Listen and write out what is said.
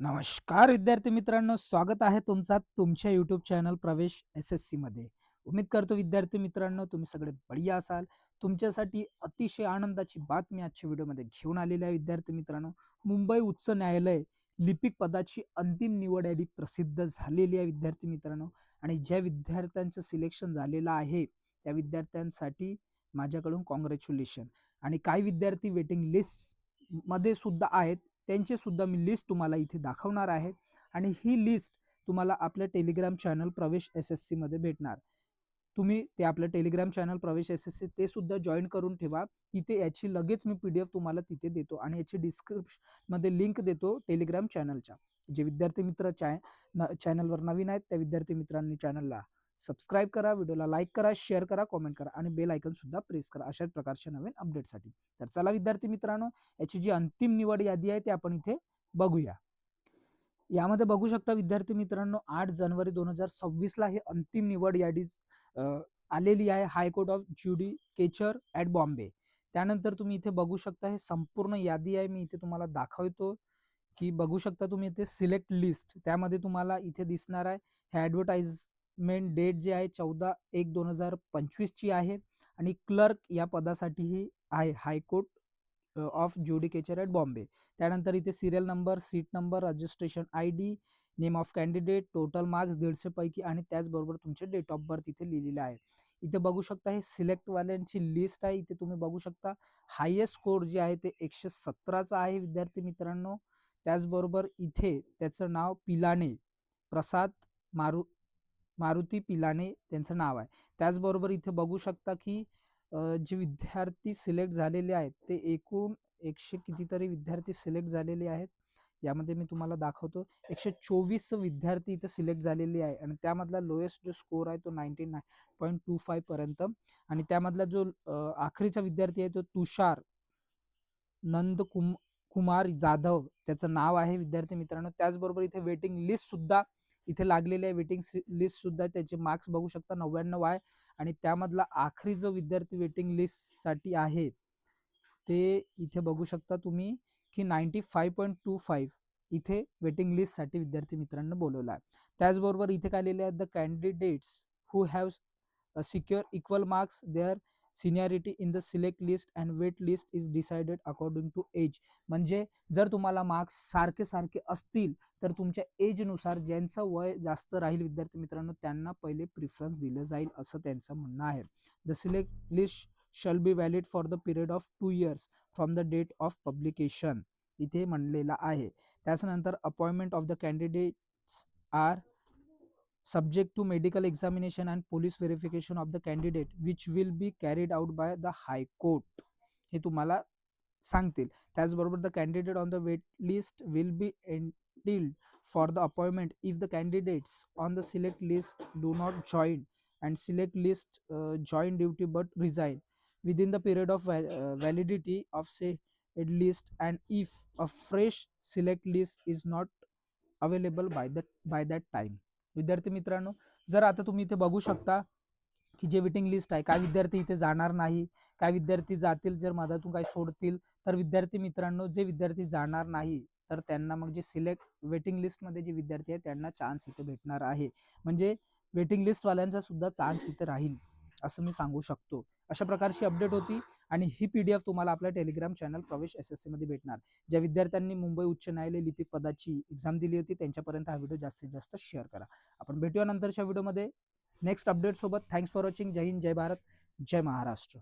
नमस्कार विद्यार्थी मित्रांनो स्वागत आहे तुमचा तुमच्या YouTube channel Pravesh S S C मध्ये. उम्मीद करतो विद्यार्थी मित्रांनो तुम्ही सगळे बढिया असाल. तुमच्यासाठी अतिशय आनंदाची बातमी आजच्या व्हिडिओमध्ये घेऊन आलेली आहे विद्यार्थी मित्रांनो. मुंबई उच्च न्यायालय लिपिक पदाची अंतिम निवड यादी प्रसिद्ध झालेली आहे विद्यार्थी मित्रांनो. आणि ज्या विद्यार्थ्यांचं सिलेक्शन झालेलं आहे त्या विद्यार्थ्यांसाठी माझ्याकडून कॉंग्रॅच्युलेशन आणि काही विद्यार्थी वेटिंग लिस्टमध्ये सुद्धा आहेत. त्यांचीसुद्धा मी लिस्ट तुम्हाला इथे दाखवणार आहे. आणि ही लिस्ट तुम्हाला आपल्या Telegram channel Pravesh S S सीमध्ये भेटणार. तुम्ही ते आपलं Telegram channel Pravesh S S C ते सुद्धा जॉईन करून ठेवा. तिथे याची लगेच मी पी डी एफ तुम्हाला तिथे देतो आणि याची डिस्क्रिप्शनमध्ये लिंक देतो टेलिग्राम चॅनलच्या जे विद्यार्थी मित्र चॅ न चॅनलवर नवीन आहेत त्या विद्यार्थी मित्रांनी चॅनलला सबस्क्राईब करा व्हिडिओला लाईक करा शेअर करा कॉमेंट करा आणि बेल आयकन सुद्धा प्रेस करा अशाच प्रकारच्या नवीन अपडेटसाठी तर चला विद्यार्थी मित्रांनो याची जी अंतिम निवड यादी आहे ते आपण इथे बघूया. यामध्ये बघू शकता विद्यार्थी मित्रांनो आठ जानेवारी दोन हजार सव्वीसला ही अंतिम निवड यादी आलेली आहे. High court of judicature at Bombay त्यानंतर तुम्ही इथे बघू शकता हे संपूर्ण यादी आहे. मी इथे तुम्हाला दाखवतो की बघू शकता तुम्ही इथे सिलेक्ट लिस्ट त्यामध्ये तुम्हाला इथे दिसणार आहे. हे मेन डेट जे आहे चौदा एक दोन हजार पंचवीसची आहे आणि क्लर्क या पदासाठीही आहे high court of judicature at Bombay. त्यानंतर इथे serial number seat number registration I D name of candidate total marks दीडशे पैकी आणि त्याचबरोबर तुमचे डेट ऑफ बर्थ इथे लिहिलेलं आहे. इथे बघू शकता हे सिलेक्टवाल्यांची लिस्ट आहे. इथे तुम्ही बघू शकता हायेस्ट स्कोर जे आहे ते एकशे सतराचा आहे विद्यार्थी मित्रांनो. त्याचबरोबर इथे त्याचं नाव पिलाने प्रसाद मारू मारुती पिलाने त्यांचं नाव आहे. त्याचबरोबर इथे बघू शकता की जे विद्यार्थी सिलेक्ट झालेले आहेत ते एकूण एकशे कितीतरी विद्यार्थी सिलेक्ट झालेले आहेत. यामध्ये मी तुम्हाला दाखवतो एकशे चोवीस विद्यार्थी इथे सिलेक्ट झालेले आहे आणि त्यामधला लोएस्ट जो स्कोर आहे तो ninety nine point two five पर्यंत. आणि त्यामधला जो आखरीचा विद्यार्थी आहे तो तुषार नंद कुम कुमार जाधव त्याचं नाव आहे विद्यार्थी मित्रांनो. त्याचबरोबर इथे वेटिंग लिस्ट सुद्धा इथे लागलेले आहे वेटिंग लिस्ट सुद्धा त्याचे मार्क्स बघू शकता नव्याण्णव आहे. आणि त्यामधला आखरी जो विद्यार्थी वेटिंग लिस्टसाठी आहे ते इथे बघू शकता तुम्ही की ninety five point two five इथे वेटिंग लिस्टसाठी विद्यार्थी मित्रांनो बोलवला आहे. त्याचबरोबर इथे काय लिहिले आहेत the candidates who have secured equal marks their seniority in the select list and wait list is decided according to age. म्हणजे जर तुम्हाला मार्क्स सारखे सारखे असतील तर तुमच्या एजनुसार ज्यांचं वय जास्त राहील विद्यार्थी मित्रांनो त्यांना पहिले प्रिफरन्स दिलं जाईल असं त्यांचं म्हणणं आहे. The select list shall be valid for the period of two years from the date of publication इथे म्हणलेला आहे. त्याच्यानंतर appointment of the candidates are subject to medical examination and police verification of the candidate which will be carried out by the high court हे तुम्हाला सांगतील त्याचबरोबर the candidate on the wait list will be entitled for the appointment if the candidates on the select list do not join and select list join duty but resign within the period of val- uh, validity of said list and if a fresh select list is not available by that by that time विद्यार्थी मित्रांनो जर आता तुम्ही इथे बघू शकता की जे वेटिंग लिस्ट आहे काय विद्यार्थी इथे जाणार नाही काय विद्यार्थी जातील जर मधातून काही सोडतील तर विद्यार्थी मित्रांनो जे विद्यार्थी जाणार नाही तर त्यांना मग जे सिलेक्ट वेटिंग लिस्टमध्ये जे विद्यार्थी आहेत त्यांना चान्स इथे भेटणार आहे. म्हणजे वेटिंग लिस्टवाल्यांचा सुद्धा चान्स इथे राहील असं मी सांगू शकतो. अशा प्रकारची अपडेट होती. आणि ही पी डी एफ तुम्हाला आपल्या टेलिग्राम चॅनल प्रवेश एस एसमध्ये भेटणार. ज्या विद्यार्थ्यांनी मुंबई उच्च न्यायालय लिपिक पदाची एक्झाम दिली होती त्यांच्यापर्यंत हा व्हिडिओ जास्तीत जास्त शेअर करा. आपण भेटूया नंतरच्या व्हिडिओमध्ये नेक्स्ट अपडेट सोबत. थँक्स फॉर वॉचिंग जय हिंद जय भारत जय महाराष्ट्र.